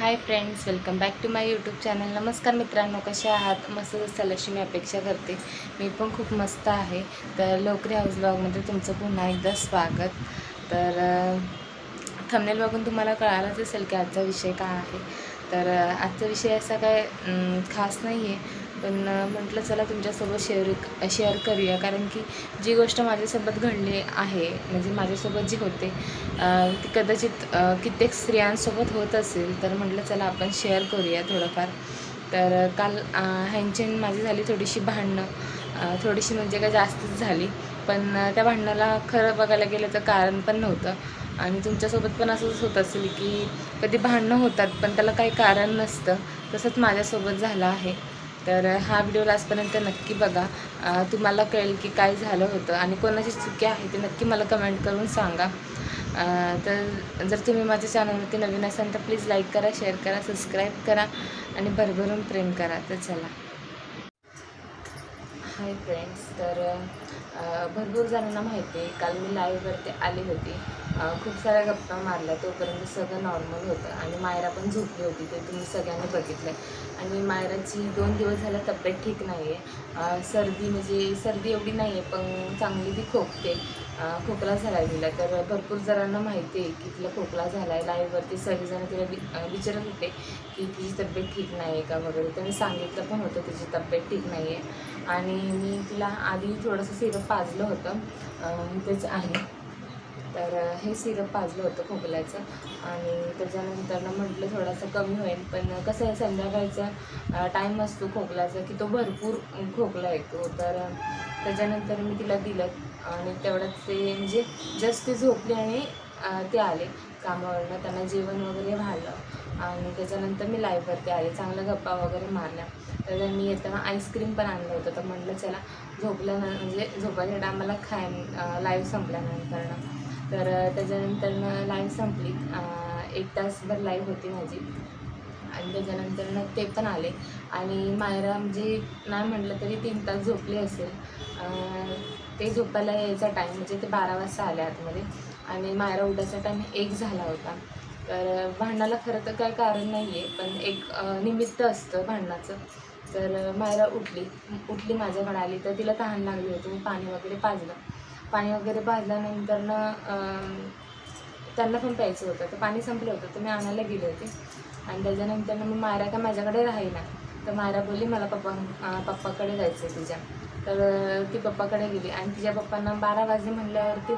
Hi friends welcome back to my YouTube channel नमस्कार मित्रांनो कसे आहात? मस्त असाल अशी मी अपेक्षा करते. मी पण खूप मस्त आहे. तर लोकरी हाऊस ब्लॉगमध्ये तुमचं पुन्हा एकदा स्वागत. तर थंबनेल बघून तुम्हाला कळालंच असेल की आजचा विषय काय आहे. तर आजचा विषय असा काय खास नाही आहे पण म्हटलं चला तुमच्यासोबत शेअर शेअर करूया. कारण की जी गोष्ट माझ्यासोबत घडली आहे म्हणजे माझ्यासोबत जी होते ती कदाचित कित्येक स्त्रियांसोबत होत असेल तर म्हटलं चला आपण शेअर करूया थोडंफार. तर काल अ, ह्यांची माझी झाली थोडीशी भांडणं. थोडीशी म्हणजे काय जास्तच झाली. पण त्या भांडणाला खरं बघायला गेलं तर कारण पण नव्हतं. आणि तुमच्यासोबत पण असंच होत असेल की कधी भांडणं होतात पण त्याला काही कारण नसतं. तसंच माझ्यासोबत झालं आहे. तर हा व्हिडिओ लास्टपर्यंत नक्की बघा. तुम्हाला कळेल की काय झालं होतं आणि कोणाची चुकी आहे ते नक्की मला कमेंट करून सांगा. तर जर तुम्ही माझ्या चॅनलवरती नवीन असाल तर प्लीज लाईक करा शेअर करा सबस्क्राईब करा आणि भरभरून प्रेम करा. तर चला. हाय फ्रेंड्स तर भरपूर जणांना माहिती आहे काल मी लाईव्हवरती आली होती. खूप साऱ्या गप्पा मारल्या. तोपर्यंत सगळं नॉर्मल होतं. आणि मायरा पण झोपली होती. ते तुम्ही सगळ्यांनी बघितलं आणि मायराची दोन दिवस झाल्या तब्येत ठीक नाही आहे सर्दी म्हणजे सर्दी एवढी नाही आहे पण चांगली ती खोकते. खोकला झाला आहे तिला. तर भरपूर जणांना माहिती आहे की तिला खोकला झाला आहे लाईव्हवरती सगळेजण तिला वि विचारत होते की तिची तब्येत ठीक नाही आहे का वगैरे. तर मी सांगितलं पण होतं तिची तब्येत ठीक नाही आहे आणि मी तिला आधी थोडंसं सिरप पाजलं होतं. तेच आहे. तर हे सिरप पाजलं होतं खोकल्याचं आणि त्याच्यानंतर म्हटलं थोडंसं कमी होईल. पण कसं आहे संध्याकाळचा टाईम असतो खोकल्याचा की तो भरपूर खोकला येतो तर त्याच्यानंतर मी तिला दिलं आणि तेवढ्यात ते म्हणजे जस्ट ते झोपले आणि ते आले कामावरनं. त्यांना जेवण वगैरे झालं आणि त्याच्यानंतर मी लाईव्हवरती आले. चांगल्या गप्पा वगैरे मारल्या. तर मी येताना आईस्क्रीम पण आणलं होतं. तर म्हटलं चला झोपल्यानं म्हणजे झोपायच्या टायमाला खाय लाईव्ह संपल्यानंतरनं तर त्याच्यानंतर त्याच्यानंतरनं लाईव्ह संपली. एक तासभर लाईव्ह होती माझी. आणि त्याच्यानंतरनं ते पण आले. आणि मायरा म्हणजे नाही म्हटलं तरी तीन तास झोपले असेल. ते झोपायला यायचा टाईम म्हणजे ते बारा वाजता आले आतमध्ये. आणि मायरा उठायचा टाईम एक झाला होता. तर भांडणाला खरं तर काय कारण नाही आहे पण एक निमित्त असतं भांडणाचं. तर मायरा उठली. उठली माझ्याकडे आली. तर तिला तहान लागली होती. मी पाणी वगैरे पाजलं. पाणी वगैरे भाजल्यानंतरनं त्यांना पण प्यायचं होतं. तर पाणी संपलं होतं. तर मी आणायला गेले होते. आणि त्याच्यानंतर मग मायरा का माझ्याकडे राहीना तर मायरा बोलली मला पप्पा पप्पाकडे जायचं आहे तिच्या तर ती पप्पाकडे गेली. आणि तिच्या पप्पांना बारा वाजले म्हणल्यावरती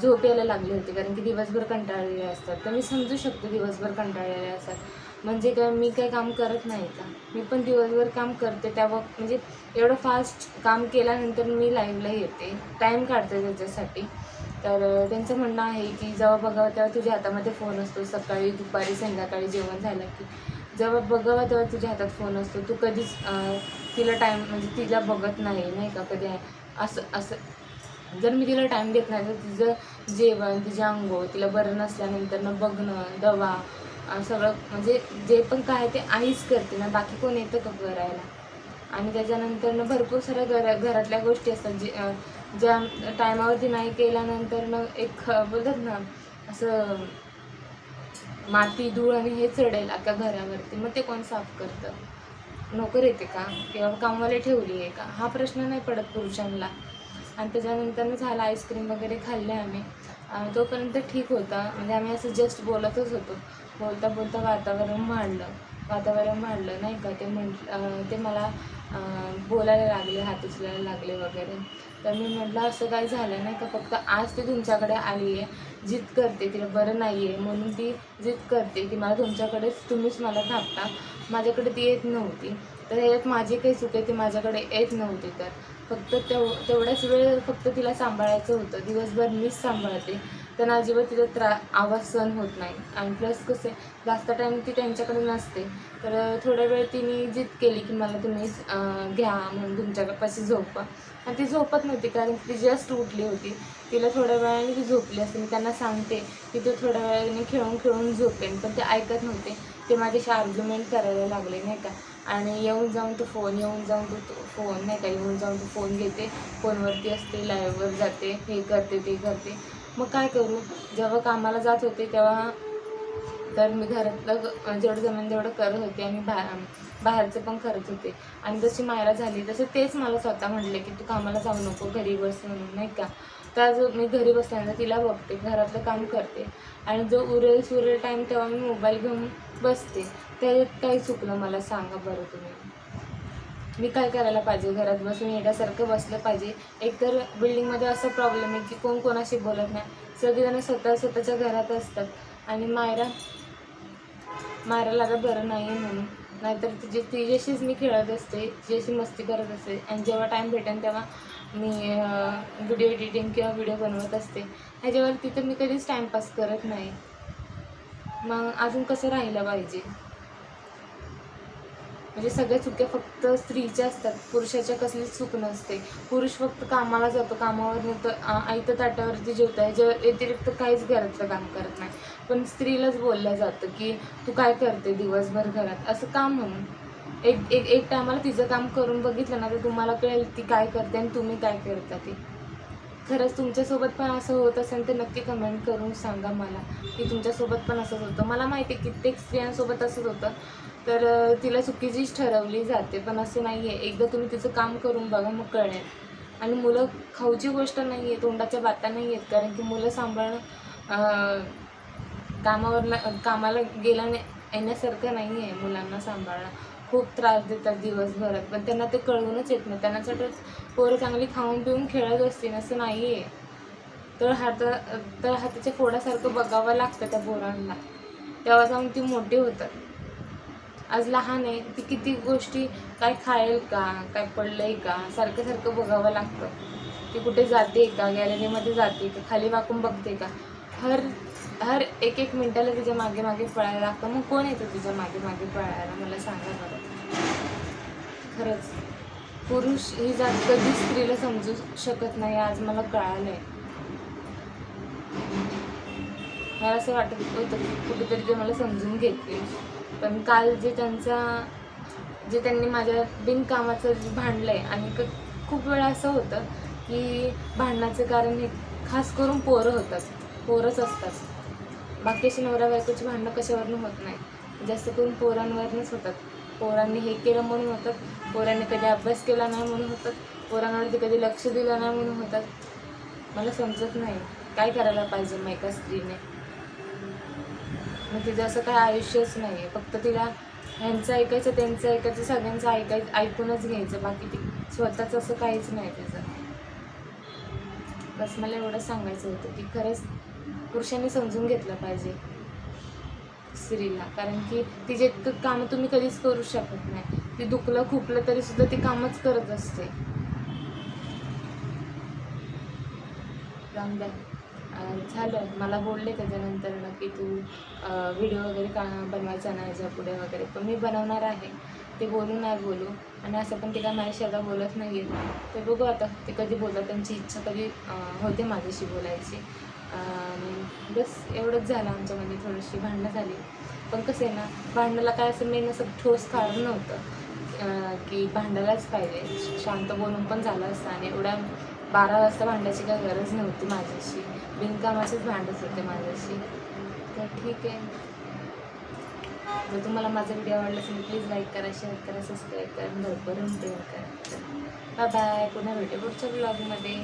झोप यायला लागली होती. कारण की दिवसभर कंटाळलेले असतात. तर मी समजू शकते दिवसभर कंटाळलेले असतात. म्हणजे काय मी काय काम करत नाही का? मी पण दिवसभर काम करते. त्या वक म्हणजे एवढं फास्ट काम केल्यानंतर मी लाईव्हला येते. टाईम काढते त्याच्यासाठी. तर त्यांचं म्हणणं आहे की जेव्हा बघावं तेव्हा तुझ्या हातामध्ये फोन असतो. सकाळी दुपारी संध्याकाळी जेवण झालं की. जेव्हा बघावं तेव्हा तुझ्या हातात फोन असतो. तू कधीच तिला टाईम म्हणजे तिला बघत नाही नाही का? कधी असं असं. जर मी तिला टाईम देत नाही तर तिचं जेवण तिचे अंघोळ तिला बरं नसल्यानंतर बघणं दवा सगळं म्हणजे जे पण काय ते आईच करते ना बाकी कोण येतं का करायला? आणि त्याच्यानंतर भरपूर साऱ्या घरा घरातल्या गोष्टी असतात जे ज्या टायमावरती नाही केल्यानंतर एक बोलतात ना असं माती धूळ आणि हे चढेल अख्या घरावरती मग ते कोण साफ करतं? नोकर येते का? किंवा कामवाले ठेवली आहे का? हा प्रश्न नाही पडत पुरुषांना. आणि त्याच्यानंतर झाला आईस्क्रीम वगैरे खाल्ले आम्ही. तोपर्यंत ठीक होता. म्हणजे आम्ही असं जस्ट बोलतच होतो. बोलता बोलता वातावरण वाढलं वातावरण वाढलं नाही का? ते म्हटलं ते मला बोलायला लागले हात उचलायला लागले वगैरे. तर मी म्हटलं असं काय झालं नाही का? फक्त आज ती तुमच्याकडे आली आहे जिद करते तिला बरं नाही आहे म्हणून ती जिद करते की मला तुमच्याकडेच तुम्हीच मला थापता. माझ्याकडे ती येत नव्हती. तर यात माझी काही चूक आहे ती माझ्याकडे येत नव्हती. तर फक्त तेव तेवढ्याच वेळ फक्त तिला सांभाळायचं होतं. दिवसभर मीच सांभाळते. त्यांना अजिबात तिचा त्रा आवाज सहन होत नाही. आणि प्लस कसं आहे, जास्त टाईम ती त्यांच्याकडे नसते. तर थोड्या वेळ तिने जिद केली की मला तुम्ही घ्या म्हणून तुमच्यापाशी झोपा. आणि ती झोपत नव्हती कारण ती जस्ट उठली होती. तिला थोड्या वेळाने ती झोपली असते. मी त्यांना सांगते की तू थोड्या वेळाने खेळून खेळून झोपेन. पण ते ऐकत नव्हते. ते माझ्याशी आर्ग्युमेंट करायला लागले नाही का? आणि येऊन जाऊन तो फोन येऊन जाऊन तो तो फोन नाही का येऊन जाऊन तो फोन घेते. फोनवरती असते लाईव्हवर जाते हे करते ते करते. मग काय करू? जेव्हा कामाला जात होते तेव्हा तर मी घरातलं म्हणजे जेवढं जमेन तेवढं करत होते आणि बा बाहेरचं पण करत होते. आणि जशी मायरा झाली तसं तेच मला स्वतः म्हणले की तू कामाला जाऊ नको घरी बस म्हणून नाही का? तर जो मी घरी बसल्यानं तिला बघते घरातलं काम करते. आणि जो उरेल सुरेल टाईम तेव्हा मी मोबाईल घेऊन बसते. त्याच्यात काही चुकलं मला सांगा बरं तुम्ही. मी काय करायला पाहिजे? घरात बसून येण्यासारखं बसलं पाहिजे. एकतर बिल्डिंगमध्ये असा प्रॉब्लेम आहे की कोण कोणाशी बोलत नाही. सगळेजण स्वतः स्वतःच्या घरात असतात. आणि मायरा मायराला आता बरं नाही आहे म्हणून. नाहीतर तिची तिच्याशीच मी खेळत असते तिच्याशी मस्ती करत असते आणि जेव्हा टाईम भेटेल तेव्हा मी व्हिडिओ एडिटिंग किंवा व्हिडिओ बनवत असते. ह्याच्यावर तिथं मी कधीच टाईमपास करत नाही. मग अजून कसं राहिलं पाहिजे? म्हणजे सगळ्या चुक्या फक्त स्त्रीच्या असतात. पुरुषाच्या कसलीच चूक नसते. पुरुष फक्त कामाला जातो. कामावर नेतो. आयतं ताटावरती जेवतो ह्याच्या व्यतिरिक्त काहीच घरातलं काम करत नाही. पण स्त्रीलाच बोललं जातं की तू काय करते दिवसभर घरात? असं काम म्हणून. एक एक एक टायमाला तिचं काम करून बघितलं ना तर तुम्हाला कळेल ती काय करते आणि तुम्ही काय करता ते. खरंच तुमच्यासोबत पण असं होत असेल तर नक्की कमेंट करून सांगा मला. की तुमच्यासोबत पण असंच होतं. मला माहिती आहे कित्येक स्त्रियांसोबत असंच होतं. तर तिला चुकीचीच ठरवली जाते पण असं नाही आहे एकदा तुम्ही तिचं काम करून बघा मग कळेल. आणि मुलं खाऊची गोष्ट नाही आहे तोंडाच्या बाता नाही आहेत कारण की मुलं सांभाळणं कामावर कामाला गेल्या येण्यासारखं नाही आहे मुलांना सांभाळणं. खूप त्रास देतात दिवसभरात पण त्यांना ते कळवूनच येत नाही. त्यांना पोरं चांगली खाऊन पिऊन खेळत असतील असं नाही आहे तर हात तर हाताच्या फोडासारखं बघावं लागतं त्या पोरांना. तेव्हा जाऊन ती मोठी होतात. आज लहान आहे ती किती गोष्टी काय खायल का काय पडलंय का सारखं सारखं बघावं लागतं. ती कुठे जाते का गॅलरीमध्ये जाते का खाली वाकून बघते का? हर हर एक एक मिनटाला तिच्यामागे मागे पळायला लागतं. मग कोण येतं तिच्यामागे मागे पळायला? मला सांगा बरं. खरंच पुरुष ही जात कधी स्त्रीला समजू शकत नाही आज मला कळालं आहे मला असं वाटत होतं की कुठेतरी ते मला समजून घेतील. पण काल जे त्यांचा जे त्यांनी माझ्या बिनकामाचं जे भांडलं आहे आणि क- खूप वेळा असं होतं की भांडणाचं कारण हे खास करून पोरं होतात पोरंच असतात. बाकीशी नवऱ्या नवरा बायकोची भांडणं कशावरनं होत नाही? जास्त करून पोरांवरनंच होतात. पोरांनी हे केलं म्हणून होतात पोरांनी कधी अभ्यास केला नाही म्हणून होतात पोरांवरती कधी लक्ष दिलं नाही म्हणून होतात. मला समजत नाही काय करायला पाहिजे मग एका स्त्रीने? मग तिचं असं काय आयुष्यच नाही आहे फक्त तिला ह्यांचं ऐकायचं त्यांचं ऐकायचं सगळ्यांचं ऐकायचं ऐकूनच घ्यायचं. बाकी ती स्वतःचं असं काहीच नाही त्याचं. बस मला एवढं सांगायचं होतं की खरंच पुरुषांनी समजून घेतलं पाहिजे स्त्रीला. कारण की तिचे इतकं कामं तुम्ही कधीच करू शकत नाही. ती दुखलं खुपलं तरी सुद्धा ती कामच करत असते. जाऊन द्या. झालं. मला बोलले त्याच्यानंतर ना की तू व्हिडिओ वगैरे का बनवायचा नाही याच्यापुढे वगैरे. पण मी बनवणार आहे. ते बोलू नाही बोलू. आणि असं पण ते काय माझ्याशी आता बोलत नाही आहेत ते बघू आता ते कधी बोलतात. त्यांची इच्छा कधी होते माझ्याशी बोलायची. आणि बस एवढंच झालं आमच्यामध्ये म्हणजे थोडीशी भांडणं झाली. पण कसं आहे ना भांडणाला काय असं मेन असं ठोस कारण नव्हतं. की भांडायलाच पाहिजे. शांत बोलून पण झालं असतं. आणि एवढ्या बारा वाजता भांडायची काय गरज नव्हती माझ्याशी. बिनकामाचेच भांडत होते माझ्याशी. तर ठीक आहे. जर तुम्हाला माझा व्हिडिओ आवडला असेल प्लीज लाईक करा शेअर करा सबस्क्राईब करा आणि भरभरून प्रेम करा. बाय बाय पुन्हा भेटू पुढच्या ब्लॉगमध्ये